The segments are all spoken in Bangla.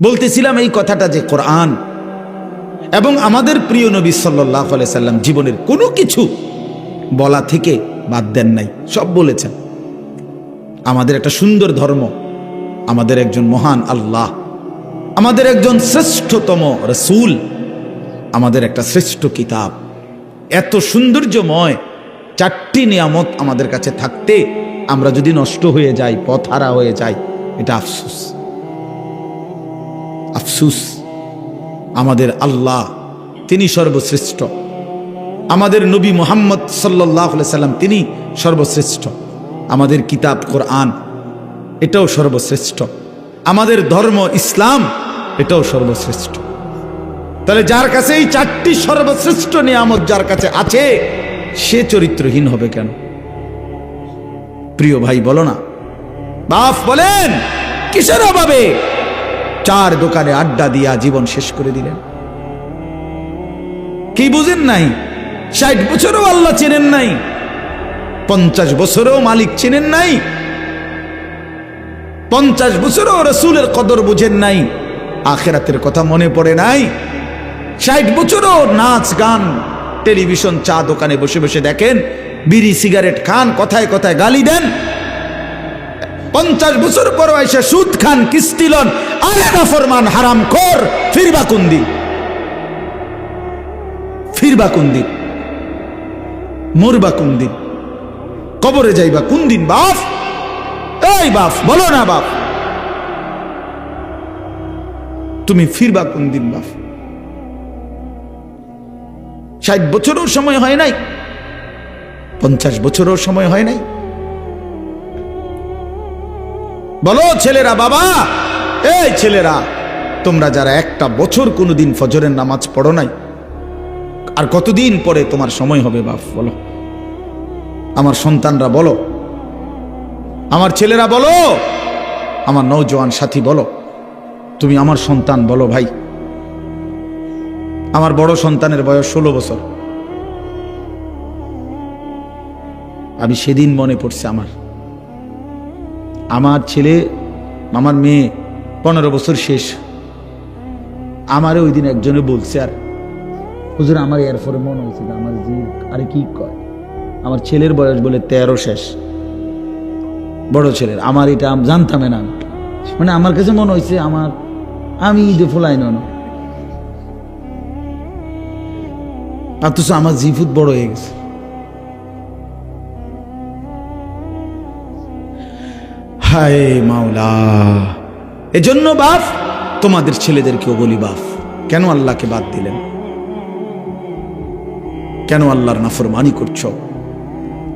বলতেছিলাম এই কথাটা যে কোরআন এবং আমাদের প্রিয় নবী সাল্লাহ সাল্লাম জীবনের কোনো কিছু বলা থেকে বাদ দেন নাই, সব বলেছেন। আমাদের একটা সুন্দর ধর্ম, আমাদের একজন মহান আল্লাহ, আমাদের একজন শ্রেষ্ঠতম রসুল, আমাদের একটা শ্রেষ্ঠ কিতাব। এত সৌন্দর্যময় চারটি নিয়ামত আমাদের কাছে থাকতে আমরা যদি নষ্ট হয়ে যাই পথ হারা হয়ে যাই, এটা আফসুস। আফসুস, আমাদের আল্লাহ, তিনি সর্বশ্রেষ্ঠ। আমাদের নবী মোহাম্মদ সাল্লাহ সাল্লাম, তিনি সর্বশ্রেষ্ঠ। আমাদের কিতাব কোরআন, এটাও সর্বশ্রেষ্ঠ। আমাদের ধর্ম ইসলাম, এটাও সর্বশ্রেষ্ঠ। তাহলে যার কাছে এই চারটি সর্বশ্রেষ্ঠ নিয়ামত যার কাছে আছে, সে চরিত্রহীন হবে কেন? প্রিয় ভাই, বলো না। বাপ বলেন, কিসের অভাবে? চার দোকানে আড্ডা দিয়া জীবন শেষ করে দিলেন। কি বুঝেন নাই? ষাট বছরও আল্লাহ চেনেন নাই। পঞ্চাশ বছরেও মালিক চেনেন নাই। পঞ্চাশ বছরও রসুলের কদর বুঝেন নাই। আখেরাতের কথা মনে পড়ে নাই। ষাট বছরও নাচ, গান, টেলিভিশন চা দোকানে বসে বসে দেখেন, বিড়ি, সিগারেট খান, কথায় কথায় গালি দেন। পঞ্চাশ বছর পর এসে সুদ খান কিস্তিলন আলাদা ফরমান, হারাম খোর ফিরবা কুন্দি ফিরবা কুন্দি মরবা কোন দিন? কবরে যাইবা কোন দিন, বাপ? এই বাপ, বলো না বাপ। তুমি ফিরবা কোন দিন, বাপ? ষাট বছরও সময় হয় নাই? পঞ্চাশ বছরও সময় হয় নাই? বলো, ছেলেরা, বাবা। এই ছেলেরা, তোমরা যারা একটা বছর কোনোদিন ফজরের নামাজ পড়ো নাই, আর কতদিন পরে তোমার সময় হবে, বাপ, বলো। আমার সন্তানরা বলো। আমার ছেলেরা বলো। আমার নৌজওয়ান সাথী বলো। তুমি আমার সন্তান বলো, ভাই। আমার বড় সন্তানের বয়স ষোলো বছর। আমি সেদিন মনে পড়ছে আমার। আমার ছেলে, আমার মেয়ে পনেরো বছর শেষ। আমারে ওই দিন একজনে বলছে, আর হুজুর, আমার এরপরে মনে হয়েছে আমার জি, আরে কি কয়? আমার ছেলের বয়স বলে তেরো শেষ। বড় ছেলের, আমার এটা জানতামে না মানে আমার কাছে মনে হয়েছে আমার, আমি ঈদে ফোলাই নন অথচ আমার জিফুত বড় হয়ে গেছে। হায় মাওলা, এজন্য বাপ, তোমাদের ছেলেদেরকেও বলি বাপ, কেন আল্লাহকে বাদ দিলেন? কেন আল্লাহর নাফরমানি করছ?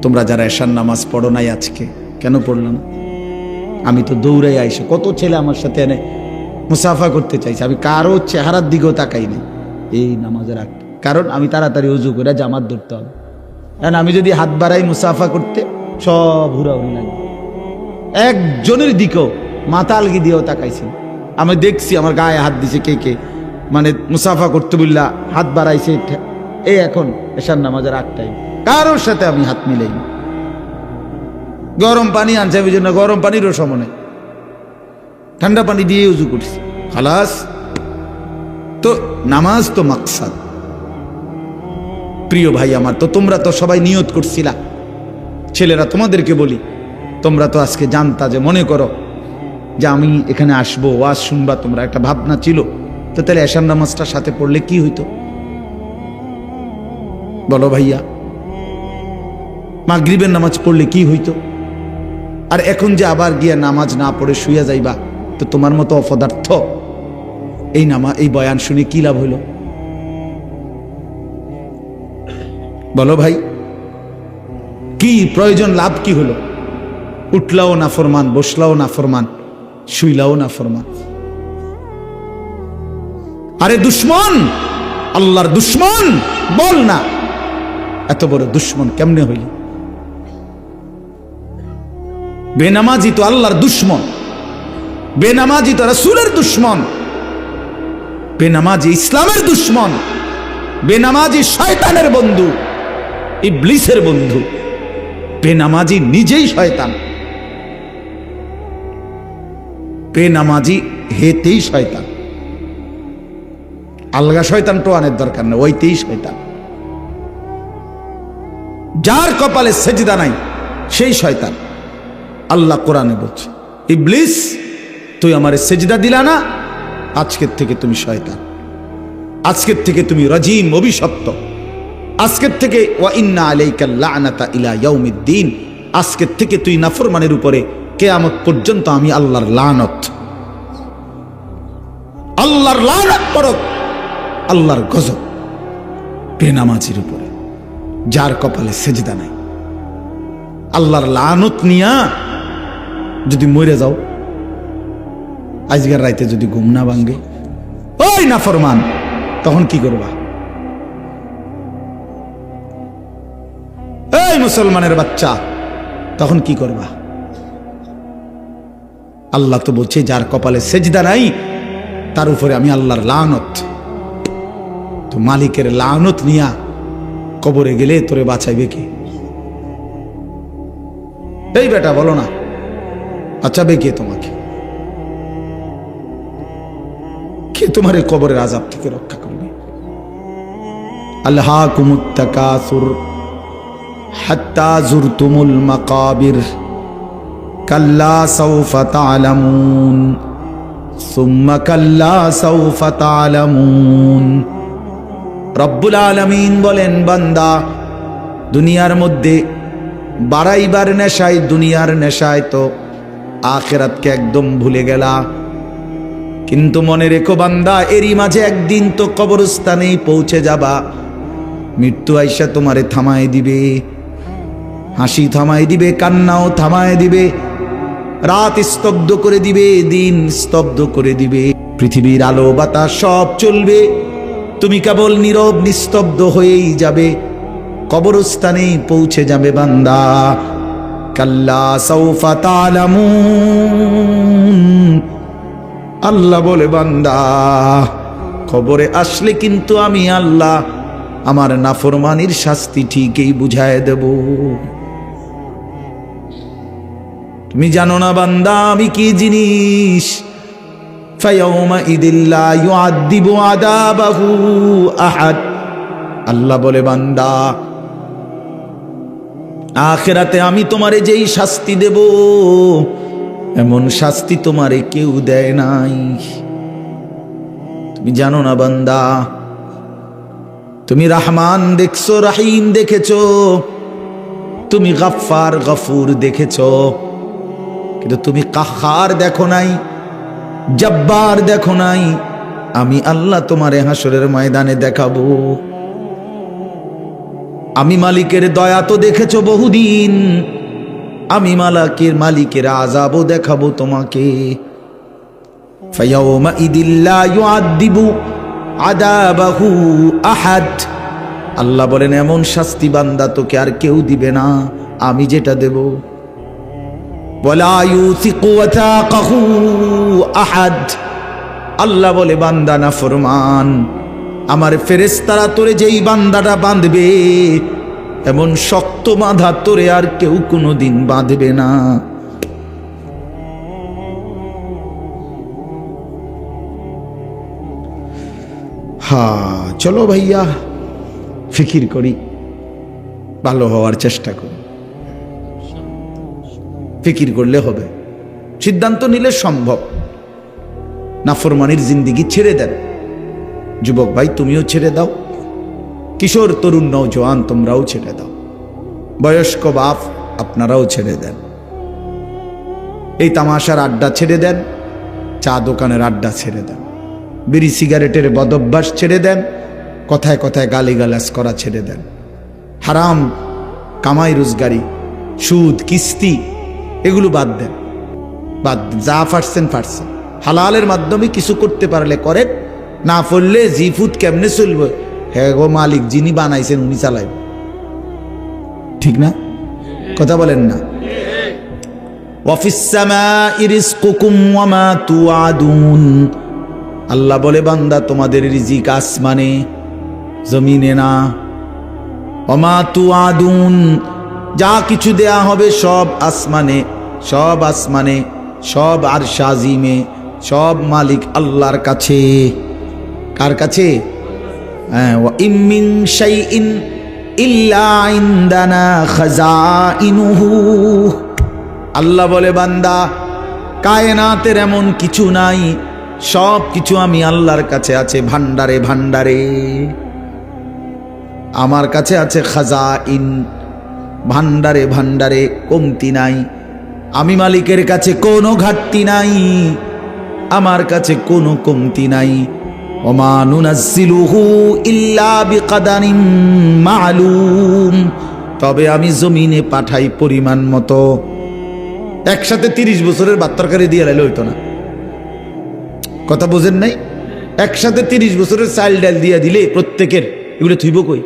তোমরা যারা এশার নামাজ পড়ো নাই আজকে, কেন পড়ল না? আমি তো দৌড়াই আইসে কত ছেলে আমার সাথে এনে মুসাফা করতে চাইছে, আমি কারও চেহারার দিকেও তাকাইনি। এই নামাজের আগ, কারণ আমি তাড়াতাড়ি উজু করে জামাত ধরতে হবে। কারণ আমি যদি হাত বাড়াই মুসাফা করতে, সব হুড়াহুড়ি লাগবে। একজনের দিকেও মাথা আলগি দিয়েও তাকাইছি আমি দেখছি আমার গায়ে হাত দিছে কে কে। মানে মুসাফা করতে বললা, হাত বাড়াইছে এই এখন এসার নামাজের আগ টাইম কারোর সাথে আমি হাত মিলাই গরম পানি আনছে আমি জন্য, গরম পানিরও সময় ঠান্ডা পানি দিয়ে উজু করছি। খালাস, তো নামাজ তো মাকসাদ। প্রিয় ভাই আমার, তো তোমরা তো সবাই নিয়ত করছিলা। ছেলেরা তোমাদেরকে বলি তোমরা তো আজকে জানতা যে, মনে করো যে আমি এখানে আসব, ওয়াজ শুনবা, তোমরা একটা ভাবনা ছিল। তো তাহলে এশার নামাজটার সাথে পড়লে কি হইতো? বলো ভাইয়া। মাগরিবের নামাজ পড়লে কি হইতো? আর এখন যে আবার গিয়া নামাজ না পড়ে শুইয়া যাইবা, তো তোমার মতো অপদার্থ, এই নামা, এই বয়ান শুনে কি লাভ হইল? বলো ভাই, কি প্রয়োজন লাভ কি হলো উঠলাও না ফরমান, বসলাও না ফরমান, শুইলাও না ফরমান। আরে দুশ্মন, আল্লাহর দুশ্মন, বল না। এত বড় দুশ্মন কেমনে হইল? বেনামাজি তো আল্লাহর দুশ্মন, বেনামাজি তো রসুলের দুশ্মন, বেনামাজি ইসলামের দুশ্মন, বেনামাজি শয়তানের বন্ধু, ইবলিসের বন্ধু, বেনামাজি নিজেই শয়তান। বেনামাজি, হেতেই শয়তান। আলগা শয়তান টোয়ানের দরকার নেই, ওইতেই শয়তান। যার কপালে সেজদা নাই, সেই শয়তান। আল্লাহ কোরআনে বলছে, ইবলিস, তুই আমারে সেজদা দিলা না, আজকের থেকে তুমি শয়তান। আজকের থেকে তুমি রাজিম, অভিশপ্ত। আজকের থেকে, ওয়া ইন্না আলাইকা লানাতা ইলা ইয়াউমিদ্দিন। আজকের থেকে তুই নাফরমানের উপরে কেয়ামত পর্যন্ত আমি আল্লাহর লানত। আল্লাহর লানত পড়ক আল্লাহর গজব। বেনামাজির উপরে, যার কপালে সেজদা নাই। আল্লাহর লানত নিয়া যদি মরে যাও, আজকের রাইতে যদি ঘুম না ভাঙ্গে ওই না ফরমান তখন কি করবা? এই মুসলমানের বাচ্চা, তখন কি করবা? আল্লাহ তো বলছে, যার কপালে সেজদা নাই, তার উপরে আমি আল্লাহর লানত। তো মালিকের লানত নিয়া কবরে গেলে তোরে বাঁচাইবে কে? এই বেটা, বলো না, বাঁচাবে কে তোমাকে? কে তোমার এই কবরের আজাব থেকে রক্ষা করবে? আল্লাহ কুমুত্তাকাসুর হাত্তা জুরতুমুল মাকাবির। কাল্লা সৌফা সুম্মা কাল্লা সৌফা তালামুন রব্বুল আলমিন বলেন, বান্দা, দুনিয়ার মধ্যে বাড়াইবার নেশায় দুনিয়ার নেশায় তো আখেরাতকে একদম ভুলে গেলা। কিন্তু মনে রেখো বান্দা, এরই মাঝে একদিন তো কবরস্থানেই পৌঁছে যাবা। মৃত্যু আইসা তোমারে থামায় দিবে, হাসি থামায় দিবে, কান্নাও থামায় দিবে রাত স্তব্ধ করে দিবে, দিন স্তব্ধ করে দিবে। পৃথিবীর আলো, বাতাস সব চলবে। তুমি কেবল নীরব, নিস্তব্ধ হয়েই যাবে। কবরস্থানে পৌঁছে যাবে বান্দা। কাল্লা সৌফা আল্লাহ বলে, বান্দা খবরে আসলে কিন্তু আমি আল্লাহ। আমার নাফরমানির শাস্তি ঠিকই বুঝায় দেব। তুমি জানো না বান্দা, আমি কি জিনিস? আল্লাহ বলে, বান্দা, আখেরাতে আমি তোমারে যেই শাস্তি দেব, এমন শাস্তি তোমারে কেউ দেয় নাই। তুমি জানো না বান্দা, তুমি রাহমান দেখছ, রাহিম দেখেছ, তুমি গাফার গফুর দেখেছ। কিন্তু তুমি কাহার দেখো নাই, জব্বার দেখো নাই, আমি আল্লাহ তোমারে হাসরের ময়দানে দেখাবো। আমি মালিকের দয়া তো দেখেছ বহুদিন, আমি মালাকের মালিকের আজাবও দেখাবো তোমাকে। আল্লাহ বলেন, এমন শাস্তি বান্দা তোকে আর কেউ দিবে না, আমি যেটা দেব। আহাদ। আল্লাহ বলে, বান্দা না ফরমান, আমার ফেরেস্তারা তোরে যেই বান্দাটা বাঁধবে, এমন শক্ত বাঁধা তোরে আর কেউ কোনো দিন বাঁধবে না। হা চলো ভাইয়া, ফিকির করি, ভালো হওয়ার চেষ্টা করি। ফিকির করলে হবে। সিদ্ধান্ত নিলে সম্ভব। নাফরমানির জিন্দিগি ছেড়ে দেন। যুবক ভাই, তুমিও ছেড়ে দাও। কিশোর, তরুণ নও নৌজওয়ান তোমরাও ছেড়ে দাও। বয়স্ক বাপ, আপনারাও ছেড়ে দেন। এই তামাশার আড্ডা ছেড়ে দেন। চা দোকানের আড্ডা ছেড়ে দেন। বিড়ি সিগারেটের বদভ্যাস ছেড়ে দেন। কথায় কথায় গালিগালাজ করা ছেড়ে দেন। হারাম, কামাই রোজগারি, সুদ, কিস্তি এগুলো বাদ দেন। বাদ। যা ফাটছেন ফাটছেন হালালের মাধ্যমে কিছু করতে পারলে করেন, না পড়লে জি ফুড কেমনে চলবে? হ্যাঁ গো মালিক, যিনি বানাইছেন উনি চালাইব। ঠিক না? কথা বলেন না। আল্লাহ বলে, বান্দা, তোমাদের রিজিক আসমানে, জমিনে না। অমা তু আদুন যা কিছু দেয়া হবে সব আসমানে। সব আসমানে সব আর সাজিমে সব মালিক আল্লাহর কাছে। কার কাছে? হ্যাঁ, ইনদানা খাজাইনুহু। আল্লাহ বলে বান্দা কায়নাতের এমন কিছু নাই সব কিছু আমি আল্লাহর কাছে আছে ভান্ডারে ভান্ডারে আমার কাছে আছে খাজা ইন ভান্ডারে ভান্ডারে কমতি নাই আমি মালিকের কাছে কোনো ঘাটতি নাই, আমার কাছে কোনো কমতি নাই। মালুম। তবে আমি জমিনে পাঠাই পরিমাণ মতো। একসাথে তিরিশ বছরের ভাত তরকারি দিয়ে লাইলে হইতো না। কথা বোঝেন নাই? একসাথে তিরিশ বছরের চাল ডাল দিয়ে দিলে প্রত্যেকের, এগুলো থুইব কই?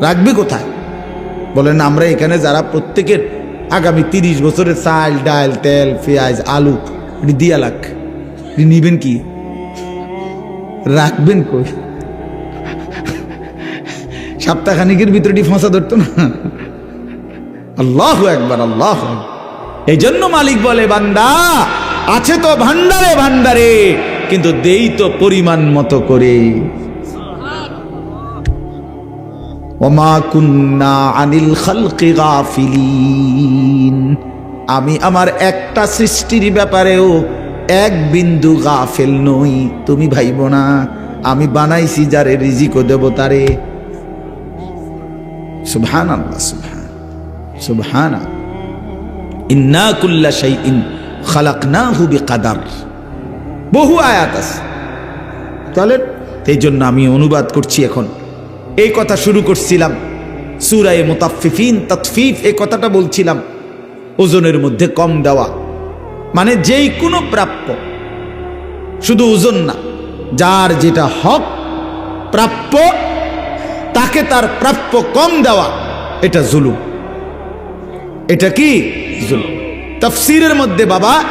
রাখবে কোথায়? বলেন, আমরা এখানে যারা প্রত্যেকের আগামী তিরিশ বছরের চাল, ডাল, তেল, পেঁয়াজ, আলু দিয়া লাখ। নিবেন কি? রাখবেন কই? সপ্তাহখানিকের ভিতরে ফসা ধরতো না? আল্লাহ একবার আল্লাহ এই জন্য মালিক বলে, বান্দা, আছে তো ভান্ডারে ভান্ডারে কিন্তু দেই তো পরিমাণ মতো করে। ওমা কুন্না আনিল খালকি গাফিলিন। আমি আমার একটা সৃষ্টির ব্যাপারেও এক বিন্দু গাফেল নই, তুমি ভাইব না। আমি বানাইছি যারে রিজিকো দেব তারে। সুবহান আল্লাহ সুবহান সুবহানা। ইন্না কুল্লা শাইইন খালাকনাহু বিকাদার। বহু আয়াত আছে। তাহলে এই জন্য আমি অনুবাদ করছি এখন। এই কথা শুরু করছিলাম। সুরায় মুতাফিফিন তৎফিফ এই কথাটা বলছিলাম। ওজনের মধ্যে কম দেওয়া। মানে যেই কোনো প্রাপ্য। শুধু ওজন না, যার যেটা হক প্রাপ্য, তাকে তার প্রাপ্য কম দেওয়া, এটা জুলুম। এটা কি? জুলুম। তফসিরের মধ্যে বাবা,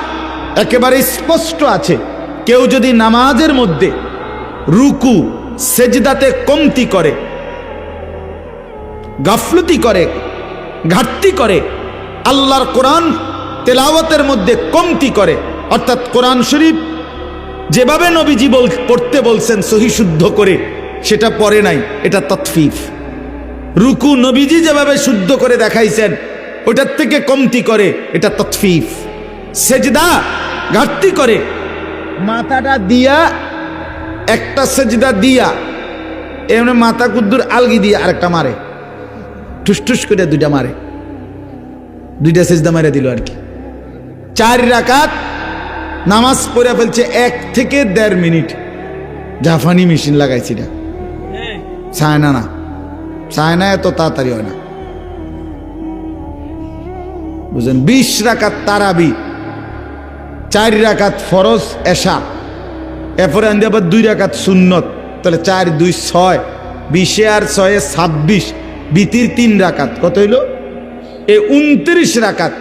একেবারে স্পষ্ট আছে। কেউ যদি নামাজের মধ্যে রুকু, সেজদাতে কমতি করে গাফলতি করে, ঘাটতি করে, আল্লাহর কোরআন তেলাওয়াতের মধ্যে কমতি করে। অর্থাৎ কোরআন শরীফ যেভাবে নবীজি বল, পড়তে বলছেন সহি শুদ্ধ করে, সেটা পড়ে নাই, এটা তৎফিফ রুকু নবীজি যেভাবে শুদ্ধ করে দেখাইছেন, ওটার থেকে কমতি করে, এটা তৎফিফ সেজদা ঘাটতি করে, মাথাটা দিয়া, একটা সেজদা দিয়া, এমনি মাথা কুদ্দুর আলগি দিয়ে আরেকটা মারে। ঠুস করে দুইটা মারে। দুইটা সেজদা মারে দিল আর কি চার রাকাত নামাজ পড়ে ফেলছে এক থেকে দেড় মিনিট। জাফানি মেশিন লাগাইছি না চায়না না। চায়না এত তাড়াতাড়ি হয় না। বুঝলেন? বিশ রাকাত তারাবি, চার রাকাত ফরজ এশা। এরপরে আনতে আবার দুই রাকাত সুন্নত। তাহলে চার, দুই, ছয়, বিশে আর ছয়ে ছাব্বিশ। বিতির তিন রাকাত। কত হইল? এ উনত্রিশ রাকাত।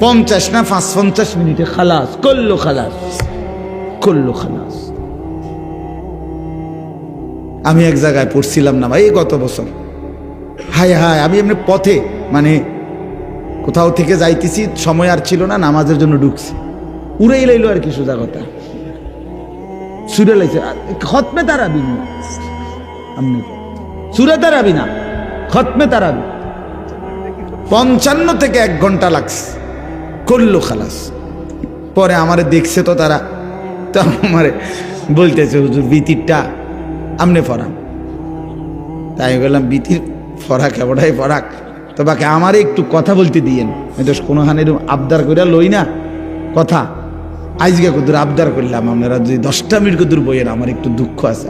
পঞ্চাশ না পাঁচ, পঞ্চাশ মিনিটে খালাস, করল খালাস করল খালাস। আমি এক জায়গায় পড়ছিলাম না ভাই গত বছর। হায় হায়, আমি এমনি পথে মানে কোথাও থেকে যাইতেছি, সময় আর ছিল না, নামাজের জন্য ঢুকছি। উড়েই লাইলো আর কি সোজা কথা। সুরে লাইছে খতমে তারাবি না। সুরে তারাবি না। খতমে তারাবি। পঞ্চান্ন থেকে এক ঘণ্টা লাগছে। করল খালাস। পরে আমারে দেখছে তো তারা। তো আমারে বলতেছে, হুজুর, বিতিরটা আমনে ফরান তাই আমি বললাম, বিতির ফরাক, এবারটাই ফরাক। তো বাকি আমারে একটু কথা বলতে দিয়েন। আমি তো কোনোখানে এরকম আবদার করিয়া লই না। কথা, আজকে কদুর আবদার করলাম আপনারা? যদি দশটা মিনিট কদুর বইয়েন, আমার একটু দুঃখ আছে।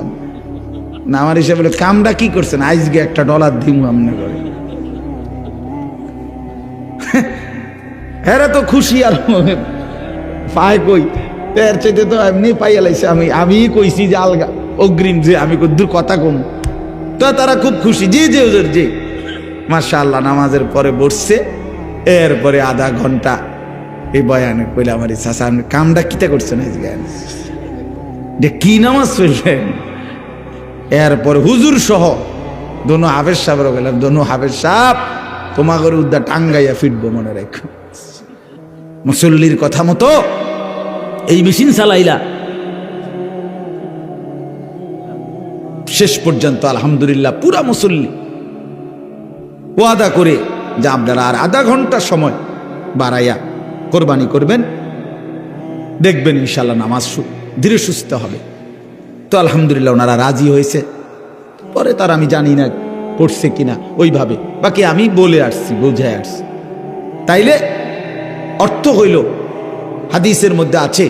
না, আমার হিসেবে কামটা কি করছেন? আজকে একটা ডলার দিমু আমনে করে। হ্যাঁ তো খুশি আর পায় কই? এর চাইতে তো এমনি পাইয়া লাইছে আমি আমি কইছি যে আলগা, অগ্রিম যে আমি কদ্দুর কথা কম। তো তারা খুব খুশি। যে যে ওদের যে মাসা আল্লাহ নামাজের পরে বসছে। এরপরে আধা ঘণ্টা এই বয়ানে কইলে আমার চাষা আপনি কামটা কিতা করছেন আজকে? যে কি নামাজ পড়লেন? এরপর হুজুর সহ দোনো হাফেজ সাহেবরা গেলাম দোনো হাফেজ সাহেব, তোমাগর উদ্দা টাঙ্গাইয়া ফিটবো মনে রেখ। মুসল্লির কথা মতো এই মেশিন চালাইলা। শেষ পর্যন্ত আলহামদুলিল্লাহ পুরা মুসল্লি ওয়াদা করে যে আপনারা আর আধা ঘণ্টা সময় বাড়াইয়া কোরবানি করবেন, দেখবেন ইনশাল্লাহ নামাজ ধীরে সুস্থ হবে। তো আলহামদুলিল্লাহ ওনারা রাজি হয়েছে। পরে তার আমি জানি না পড়ছে কিনা, ওইভাবে। বাকি আমি বলে আসছি বুঝে আসছি। তাইলে অর্থ হইল, হাদিসের মধ্যে আছে,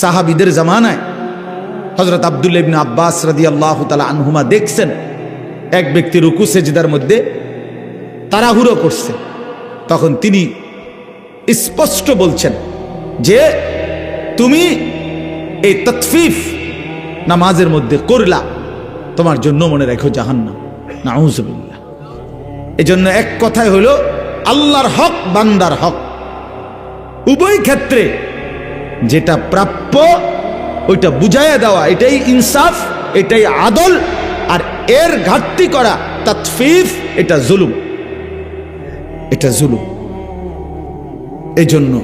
সাহাবিদের জামানায় হজরত আবদুল্লা ইবনে আব্বাস রাদি আল্লাহ তালা আনহুমা দেখছেন, এক ব্যক্তি রুকু সেজদার মধ্যে তাড়াহুড়ো করছে। তখন তিনি স্পষ্ট বলছেন যে, তুমি এই তৎফিফ নামাজের মধ্যে করলা। তোমার জন্য মনে রেখো জাহান্নাম। নাউজুবিল্লাহ। জন্য এক কথাই হলো, আল্লাহর হক, বান্দার হক। উভয় ক্ষেত্রে যেটা প্রাপ্য, ওইটা বুঝাইয়া দেওয়া, এটাই ইনসাফ, এটাই আদল, আর এর ঘাটতি করা তৎফিফ এটা জুলুম। এটা জুলুম। এজন্য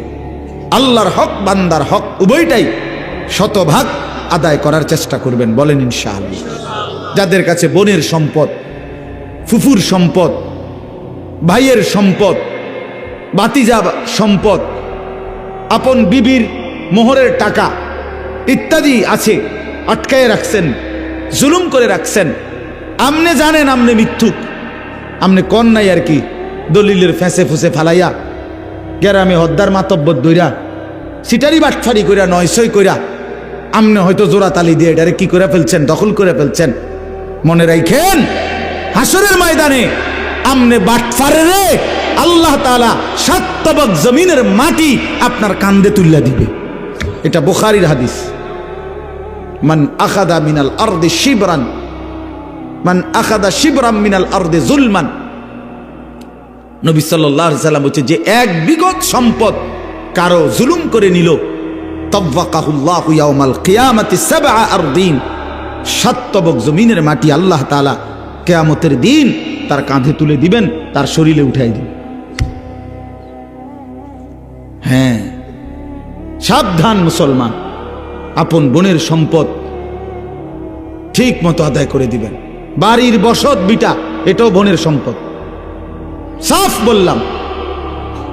আল্লাহর হক, বান্দার হক, উভয়টাই শতভাগ আদায় করার চেষ্টা করবেন, বলেন ইনশাআল্লাহ। যাদের কাছে বোনের সম্পদ, ফুফুর সম্পদ, ভাইয়ের সম্পদ বাতিজা সম্পদ, আপন বিবির মোহরের টাকা ইত্যাদি আছে, আটকায় রাখছেন, জুলুম করে রাখছেন, আমনে জানেন, আমনে মিথ্যুক, আমনে কন নাই আর কি দলিলের ফেঁসে ফুসে ফালাইয়া গ্যারামে হদ্দার মাতব্বর দইরা, সিটারি বাটফারি কইরা, নয়সই কইরা আমনে হয়তো জোড়া তালি দিয়ে এটারে কি করে ফেলছেন, দখল করে ফেলছেন? মনে রাখেন হাসরের ময়দানে আমনে বাটফারে রে আল্লাহ তাআলা সাত তবক জমিনের মাটি আপনার কান্দে তুল্লা দিবে। এটা বুখারীর হাদিস। মান আখাদা মিনাল আরদে শিবরান, মান আখাদা শিবরাম মিনাল আরদে জুলমান। নবী সাল্লাম হচ্ছে যে, এক বিগত সম্পদ কারও জুলুম করে নিল আরদিন। সাতবক জমিনের মাটি আল্লাহ তাআলা কেয়ামতের দিন তার কাঁধে তুলে দিবেন, তার শরীরে উঠাই দিবেন। হ্যাঁ সাবধান মুসলমান, আপন বোনের সম্পদ ঠিক মতো আদায় করে দিবেন। বাড়ির বসত বিটা, এটাও বোনের সম্পদ। সাফ বললাম।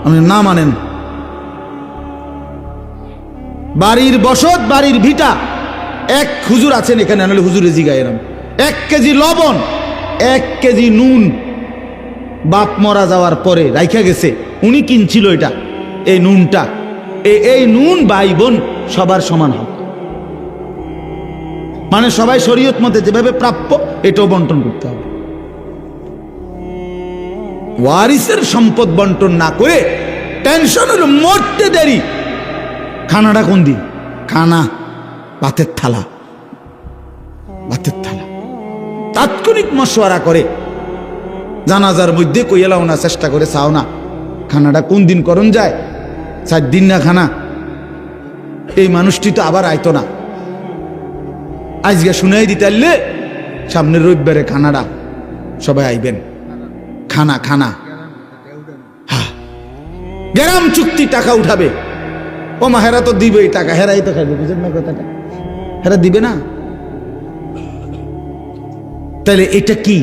আপনি না মানেন বাড়ির বসত, বাড়ির ভিটা। এক হুজুর আছেন এখানে, নাহলে হুজুরে জিগায় এরম এক কেজি লবণ, এক কেজি নুন। বাপ মরা যাওয়ার পরে রাইখা গেছে, উনি কিনছিল এটা, এই নুনটা। এই নুন ভাই বোন সবার সমান হক। মানে সবাই শরীয়ত মতে যেভাবে প্রাপ্য, এটাও বন্টন করতে হবে। ওয়ারিসের সম্পদ বন্টন না করে টেনশন হলো মরতে দেরি। খানাটা কোন দিন? খানা ভাতের থালা। ভাতের থালা। তাৎক্ষণিক মশওয়ারা করে। জানাজার মধ্যে কইলাও না, চেষ্টা করে চাও না। খানাটা কোন দিন করণ যায়? চার দিন না খানা? এই মানুষটি তো আবার আইতো না। আজকে শুনাই দিতে আনলে সামনের রবিবারে খানাটা সবাই আইবেন। খানা খানা। হ্যাঁ। গ্রাম চুক্তি টাকা উঠাবে। ও মা, হেরা তো দিবে টাকা, হেরাই তো খাইবে, বুঝেন না কথাটা। হেরা দিবে না? তাহলে এটা কি?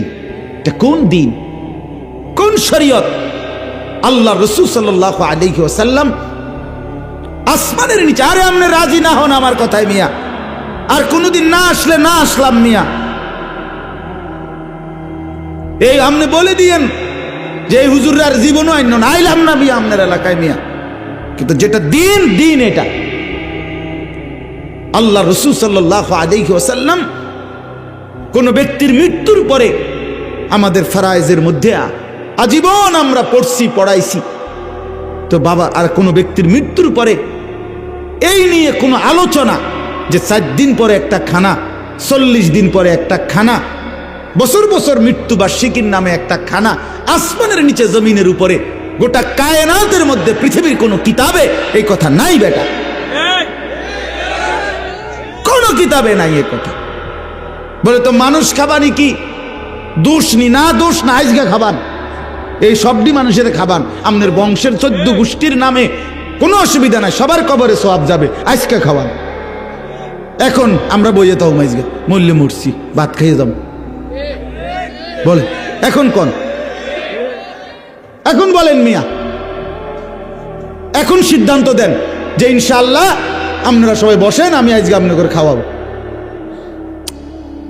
এটা কোন দিন? কোন শরীয়ত? আল্লাহ রসুল সাল্লাহ আলাইহি ওয়াসাল্লাম আসমানের নিচে, আরে আপনি রাজি না হন আমার কথায় মিয়া। আর কোনোদিন না আসলে না আসলাম মিয়া। এই আপনি বলে দিয়েন যে এই হুজুরের জীবনও আইন না, আইলাম না মিয়া আপনার এলাকায় মিয়া। কিন্তু যেটা দিন দিন এটা। আল্লাহ রসুল সাল্লাহ আলাইহি ওয়াসাল্লাম কোন ব্যক্তির মৃত্যুর পরে আমাদের ফারাইজের মধ্যে আজীবন আমরা পড়ছি, পড়াইছি। তো বাবা, আর কোনো ব্যক্তির মৃত্যুর পরে এই নিয়ে কোনো আলোচনা যে চার দিন পরে একটা খানা, চল্লিশ দিন পরে একটা খানা, বছর বছর মৃত্যু বার্ষিকীর নামে একটা খানা, আসমানের নিচে জমিনের উপরে গোটা কায়নাতের মধ্যে পৃথিবীর কোনো কিতাবে এই কথা নাই বেটা। কোনো কিতাবে নাই এ কথা। বলে তো মানুষ খাবানি কি? দোষ নি না দোষ না আজকে খাবান। এই সবটি মানুষের খাবান। আপনার বংশের চোদ্দ গোষ্ঠীর নামে কোনো অসুবিধা নাই সবার কবরে সব যাবে আজকে খাওয়ান। এখন আমরা বইয়ে তাও মাইজগে মূল্যে মরছি ভাত খাইয়ে যাব বলে এখন কোন? এখন বলেন মিয়া। এখন সিদ্ধান্ত দেন যে ইনশাল্লাহ আপনারা সবাই বসেন, আমি আজকে আপনাকে করে খাওয়াবো।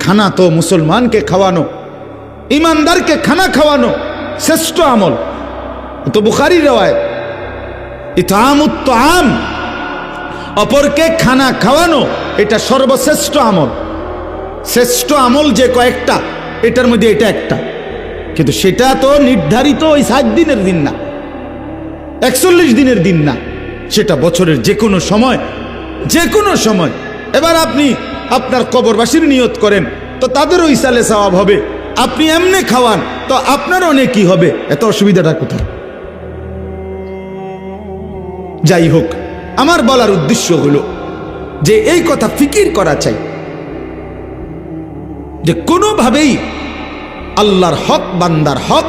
খানা তো মুসলমানকে খাওয়ানো, ইমানদারকে খানা খাওয়ানো শ্রেষ্ঠ আমল। তো বুখারি রেওয়ায় ইতাম আম অপরকে খানা খাওয়ানো, এটা সর্বশ্রেষ্ঠ আমল। শ্রেষ্ঠ আমল যে কয়েকটা, এটার মধ্যে এটা একটা। কিন্তু সেটা তো নির্ধারিত ওই সাত দিনের দিন না। একচল্লিশ দিনের দিন না। সেটা বছরের যে কোনো সময় যে কোনো সময়। এবার আপনি আপনার কবরবাসীর নিয়ত করেন, তো তাদেরও ইসালে সওয়াব হবে। আপনি এমনি খাওয়ান, তো আপনার অনেকই হবে? এত অসুবিধাটা কোথায়? যাই হোক, আমার বলার উদ্দেশ্য হলো যে এই কথা ফিকির করা চাই। যে কোনোভাবেই আল্লাহর হক, বান্দার হক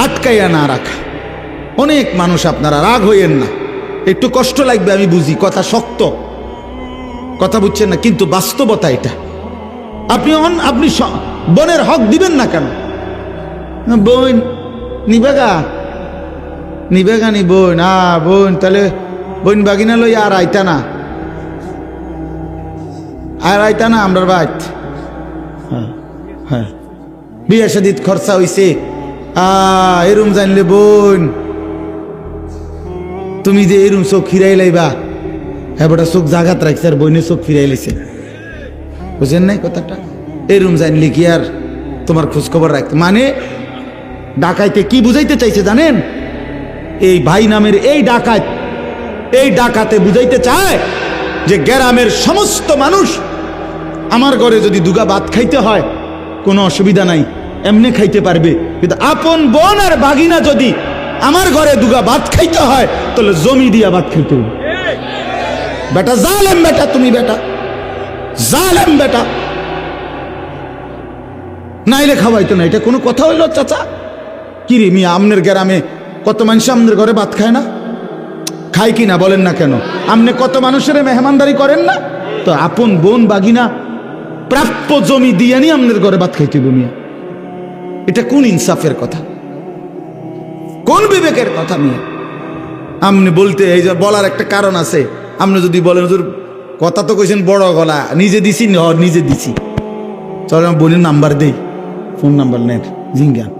আটকাইয়া না রাখা। অনেক মানুষ আপনারা রাগ হইয়েন না। একটু কষ্ট লাগবে, আমি বুঝি, কথা শক্ত। কথা বুঝছেন না, কিন্তু বাস্তবতা এটা। আপনি অন- আপনি বোনের হক দিবেন না কেন? বোন নিবেগা নিবেগা নি, বোন। আ, বোন, তাহলে বোন বাগিনা লই আর আইতা না। আর আইতা না আমরা বাইত হ্যাঁ। হ্যাঁ। বিয়ে সাদিত খরচা হইছে। আ এরম জানলে বোন। তুমি যে এরম চোখ ফিরাই লাইবা হ্যাঁ বেটা চোখ জাগাত রাখছে আর বইনে চোখ ফিরাই লাইছে। বুঝেন নাই কথাটা? এরম জানলে কি আর তোমার খোঁজ খবর রাখতে মানে ডাকাইতে কি বুঝাইতে চাইছে জানেন? এই ভাই নামের এই ডাকাত এই ডাকাতে বুঝাইতে চায় যে গ্রামের সমস্ত মানুষ আমার ঘরে যদি দুগা ভাত খাইতে হয় কোনো অসুবিধা নাই, এমনি খাইতে পারবে। কিন্তু আপন বোন আর বাগিনা যদি আমার ঘরে দুগা ভাত খাইতে হয়, তাহলে জমি দিয়া ভাত খাইতে হবে। বেটা জালেম বেটা তুমি বেটা, জালেম বেটা। নাইলে খাওয়াইতো না, এটা কোনো কথা হইল চাচা? কি রে মিয়া, আমনের গ্রামে কত মানুষ আমনের ঘরে ভাত খায় না? খায় কি না বলেন না কেন? আপনি কত মানুষের মেহমানদারি করেন না? তো আপন বোন বাগিনা প্রাপ্য জমি দিয়ে নি আপনার ঘরে ভাত খাইতে মিয়া। এটা কোন ইনসাফের কথা? কোন বিবেকের কথা মিয়া? আপনি বলতে এই যে বলার একটা কারণ আছে। আপনি যদি বলেন, হুজুর, কথা তো কইছেন বড় গলা, নিজে দিছি ন নিজে দিছি। চল, আমার বোনের নাম্বার দেই। ফোন নাম্বার নেন জিঙ্গান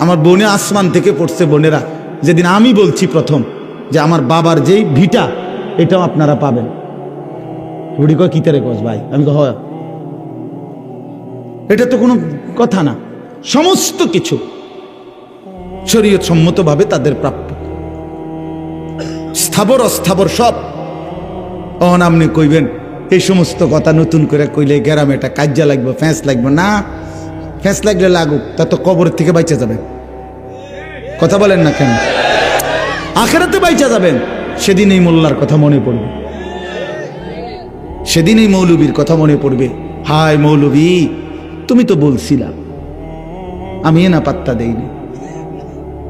আমার বোনে আসমান থেকে পড়ছে, বোনেরা। যেদিন আমি বলছি প্রথম যে আমার বাবার যেই ভিটা, এটাও আপনারা পাবেন। রুডি কয় কিতারে কস ভাই? আমি হয়। এটা তো কোনো কথা না। সমস্ত কিছু শরীয়ত সম্মতভাবে তাদের প্রাপ্য। স্থাবর, অস্থাবর সব। অন আপনি কইবেন, এই সমস্ত কথা নতুন করে কইলে গ্রামে এটা কাজ্যা লাগবে ফ্যাঁস লাগবে। না ফ্যাঁস লাগলে লাগুক, তা তো কবর থেকে বাইচা যাবেন কথা বলেন না কেন? আখেরাতে বাইচা যাবেন। সেদিন এই মোল্লার কথা মনে পড়বে। সেদিন এই মৌলবীর কথা মনে পড়বে হায় মৌলবী তুমি তো বলছিলা আমি না পাত্তা দেইনি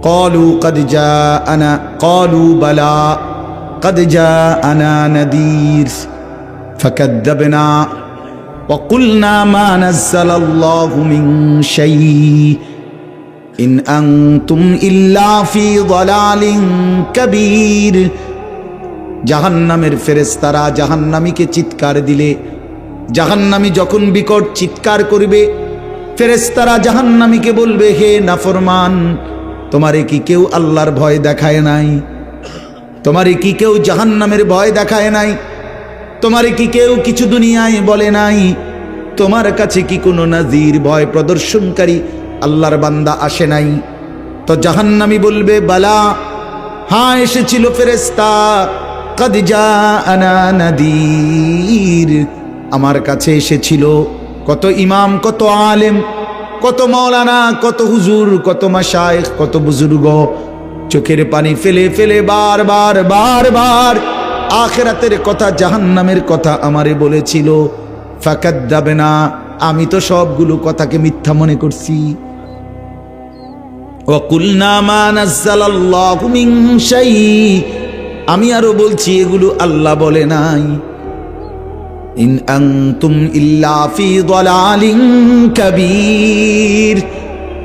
قالوا قد جاءنا قالوا بلى قد جاءنا نذير فكذبنا وقلنا ما نزل الله من شيء إن أنتم إلا في ضلال كبير জাহান্নামের ফেরেস্তারা জাহান্নামীকে চিৎকার দিলে। জাহান্নামী যখন বিকট চিৎকার করবে ফেরেস্তারা জাহান্নামীকে বলবে, হে নাফরমান, তোমারে কি কেউ আল্লাহর ভয় দেখায় নাই? তোমারে কি কেউ জাহান্নামের ভয় দেখায় নাই? তোমারে কি কেউ কিছু দুনিয়ায় বলে নাই? তোমার কাছে কি কোনো নাজির ভয় প্রদর্শনকারী আল্লাহর বান্দা আসে নাই? তো জাহান্নামী বলবে, বালা হ্যাঁ এসেছিল ফেরেস্তা কদ জাআনা নাদির আমার কাছে এসেছিল কত ইমাম কত আলেম কত মৌলানা কত হুজুর কত মাশায়েখ কত বুজুর্গ চোখের পানি ফেলে ফেলে বারবার বারবার আখেরাতের কথা জাহান্নামের কথা আমারে বলেছিল ফাকাত যাবে না আমি তো সবগুলো কথাকে মিথ্যা মনে করছি وقلنا ما نزل الله من شيء আমি আরো বলছি এগুলো আল্লাহ বলে নাই ইন আনতুম ইল্লা ফি দালালিন কাবীর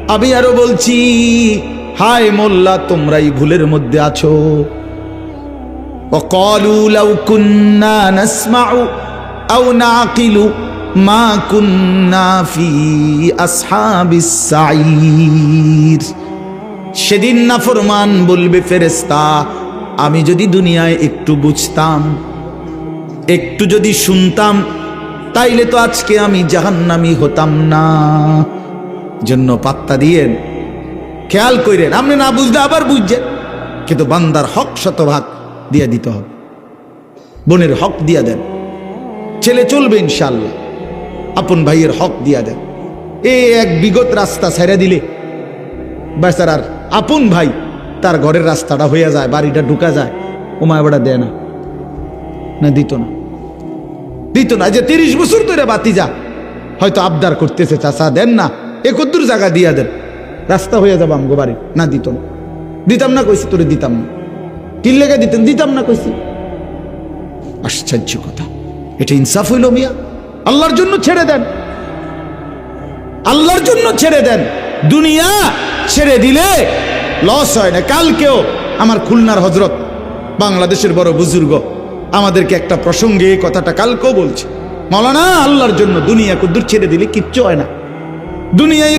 আমি আরো বলছি হায় মোল্লা তোমরাই ভুলের মধ্যে আছো وقالوا لو كنا نسمع أو نعقل ما كنا في أصحاب السعير সেদিন না ফরমান বলবে ফেরেস্তা আমি যদি দুনিয়ায় একটু বুঝতাম, একটু যদি শুনতাম, তাইলে তো আজকে আমি জাহান্নামি হতাম না। জন্য পাত্তা দিয়েন খেয়াল কইরেন, আপনি না বুঝলে আবার বুঝছেন। কিন্তু বান্দার হক শতভাগ দিয়ে দিতে হবে। বোনের হক দিয়া দেন। ছেলে চলবে ইনশাল্লাহ আপন ভাইয়ের হক দিয়া দেন। এ এক বিগত রাস্তা ছেড়ে দিলে বেচারার আপন ভাই তার ঘরের রাস্তাটা হয়ে যায়, বাড়িটা ঢুকা যায়। ওমা এবারটা দেয় না। না, দিত না। দিত না যে তিরিশ বছর ধরে বাতি যা হয়তো আবদার করতেছে চাষা দেন না। একদ্দুর জায়গা দিয়া দেন। রাস্তা হয়ে যাব আমগো বাড়ি। না, দিত না। দিতাম না কইছি, তোরে দিতাম না। তিন লেগে দিতেন, দিতাম না কইছি। আশ্চর্য কথা। এটা ইনসাফ হইল মিয়া। আল্লাহর জন্য ছেড়ে দেন। আল্লাহর জন্য ছেড়ে দেন। দুনিয়া ছেড়ে দিলে লস হয় না। কালকেও আমার খুলনার হজরত, বাংলাদেশের বড় বুজুর্গ, আমাদেরকে একটা প্রসঙ্গে এই কথাটা কালকেও বলছে। মলানা, আল্লাহর জন্য দুনিয়া কুদ্দুর ছেড়ে দিলে কিচ্ছু হয় না। দুনিয়ায়